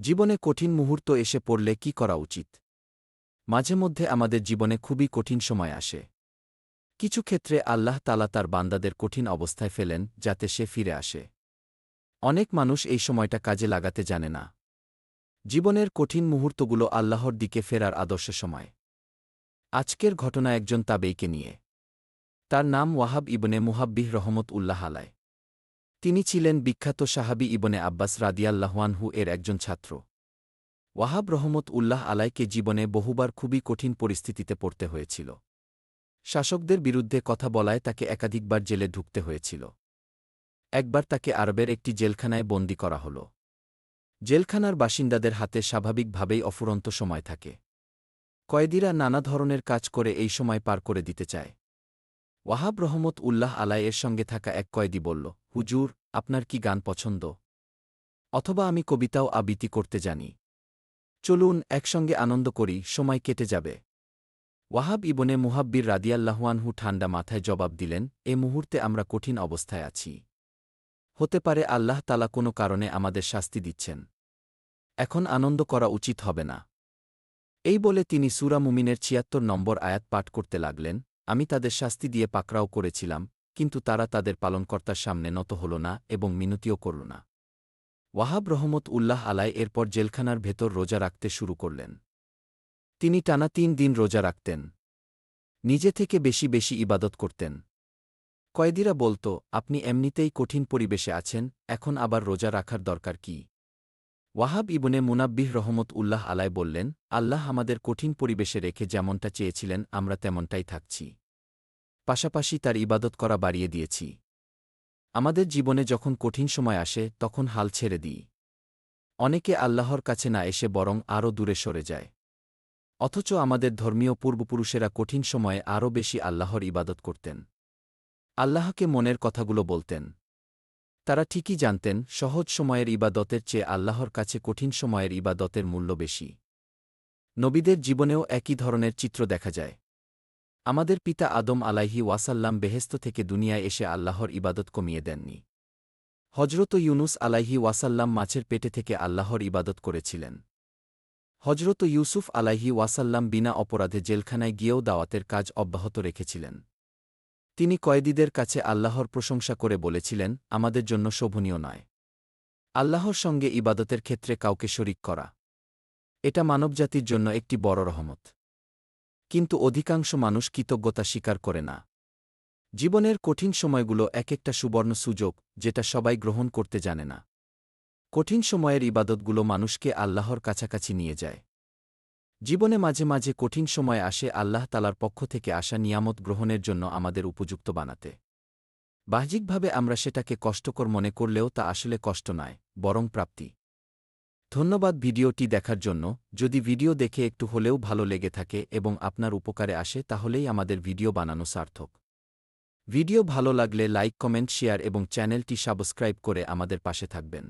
জীবনে কঠিন মুহূর্ত এসে পড়লে কি করা উচিত? মাঝে মধ্যে আমাদের জীবনে খুবই কঠিন সময় আসে। কিছু ক্ষেত্রে আল্লাহ তালা তার বান্দাদের কঠিন অবস্থায় ফেলেন যাতে সে ফিরে আসে। অনেক মানুষ এই সময়টা কাজে লাগাতে জানে না। জীবনের কঠিন মুহূর্তগুলো আল্লাহর দিকে ফেরার আদর্শ সময়। আজকের ঘটনা একজন তাবেইকে নিয়ে। তার নাম ওয়াহাব ইবনে মুহাব্বিহ রহমত উল্লাহ আলায় তিনি ছিলেন বিখ্যাত সাহাবি ইবনে আব্বাস রাদিয়াল্লাহওয়ানহু এর একজন ছাত্র। ওয়াহাব রহমত উল্লাহ আলাইকে জীবনে বহুবার খুবই কঠিন পরিস্থিতিতে পড়তে হয়েছিল। শাসকদের বিরুদ্ধে কথা বলায় তাকে একাধিকবার জেলে ঢুকতে হয়েছিল। একবার তাকে আরবের একটি জেলখানায় বন্দী করা হল। জেলখানার বাসিন্দাদের হাতে স্বাভাবিকভাবেই অফুরন্ত সময় থাকে। কয়েদিরা নানা ধরনের কাজ করে এই সময় পার করে দিতে চায়। ওয়াহাব রহমত উল্লাহ আলাই এর সঙ্গে থাকা এক কয়েদি বলল, হুজুর, আপনার কি গান পছন্দ? অথবা আমি কবিতাও আবৃত্তি করতে জানি। চলুন একসঙ্গে আনন্দ করি, সময় কেটে যাবে। ওয়াহাব ইবনে মুহাব্বির রাদিয়াল্লাহুয়ানহু ঠান্ডা মাথায় জবাব দিলেন, এ মুহূর্তে আমরা কঠিন অবস্থায় আছি। হতে পারে আল্লাহ তালা কোনো কারণে আমাদের শাস্তি দিচ্ছেন। এখন আনন্দ করা উচিত হবে না। এই বলে তিনি সুরা মুমিনের ছিয়াত্তর নম্বর আয়াত পাঠ করতে লাগলেন। আমি তাদের শাস্তি দিয়ে পাকড়াও করেছিলাম, কিন্তু তারা তাদের পালনকর্তার সামনে নত হল না এবং মিনতিও করল না। ওয়াহাব রহমত উল্লাহ আলাই এরপর জেলখানার ভেতর রোজা রাখতে শুরু করলেন। তিনি টানা তিন দিন রোজা রাখতেন। নিজে থেকে বেশি বেশি ইবাদত করতেন। কয়েদিরা বলত, আপনি এমনিতেই কঠিন পরিবেশে আছেন, এখন আবার রোজা রাখার দরকার কি? ওয়াহাব ইবনে মুনাব্বিহ রহমত উল্লাহ আলায় বললেন, আল্লাহ আমাদের কঠিন পরিবেশে রেখে যেমনটা চেয়েছিলেন, আমরা তেমনটাই থাকছি। পাশাপাশি তার ইবাদত করা বাড়িয়ে দিয়েছি। আমাদের জীবনে যখন কঠিন সময় আসে, তখন হাল ছেড়ে দিই। অনেকে আল্লাহর কাছে না এসে বরং আরও দূরে সরে যায়। অথচ আমাদের ধর্মীয় পূর্বপুরুষেরা কঠিন সময়ে আরও বেশি আল্লাহর ইবাদত করতেন। আল্লাহকে মনের কথাগুলো বলতেন। তারা ঠিকই জানতেন, সহজ সময়ের ইবাদতের চেয়ে আল্লাহর কাছে কঠিন সময়ের ইবাদতের মূল্য বেশি। নবীদের জীবনেও একই ধরনের চিত্র দেখা যায়। আমাদের পিতা আদম আলাইহি ওয়াসাল্লাম বেহেস্ত থেকে দুনিয়ায় এসে আল্লাহর ইবাদত কমিয়ে দেননি। হজরত ইউনুস আলাইহি ওয়াসাল্লাম মাছের পেটে থেকে আল্লাহর ইবাদত করেছিলেন। হজরত ইউসুফ আলাইহি ওয়াসাল্লাম বিনা অপরাধে জেলখানায় গিয়েও দাওয়াতের কাজ অব্যাহত রেখেছিলেন। তিনি কয়েদিদের কাছে আল্লাহর প্রশংসা করে বলেছিলেন, আমাদের জন্য শোভনীয় নয়। আল্লাহর সঙ্গে ইবাদতের ক্ষেত্রে কাউকে শরিক করা। এটা মানবজাতির জন্য একটি বড় রহমত। কিন্তু অধিকাংশ মানুষ কৃতজ্ঞতা স্বীকার করে না। জীবনের কঠিন সময়গুলো এক একটা সুবর্ণ সুযোগ, যেটা সবাই গ্রহণ করতে জানে না। কঠিন সময়ের ইবাদতগুলো মানুষকে আল্লাহর কাছাকাছি নিয়ে যায়। জীবনে মাঝে মাঝে কঠিন সময় আসে আল্লাহ তালার পক্ষ থেকে আসা নিয়ামত গ্রহণের জন্য আমাদের উপযুক্ত বানাতে। বাহ্যিকভাবে আমরা সেটাকে কষ্টকর মনে করলেও তা আসলে কষ্ট নয়, বরং প্রাপ্তি। ধন্যবাদ ভিডিওটি দেখার জন্য। যদি ভিডিও দেখে একটু হলেও ভালো লেগে থাকে এবং আপনার উপকারে আসে, তাহলেই আমাদের ভিডিও বানানো সার্থক। ভিডিও ভালো লাগলে লাইক, কমেন্ট, শেয়ার এবং চ্যানেলটি সাবস্ক্রাইব করে আমাদের পাশে থাকবেন।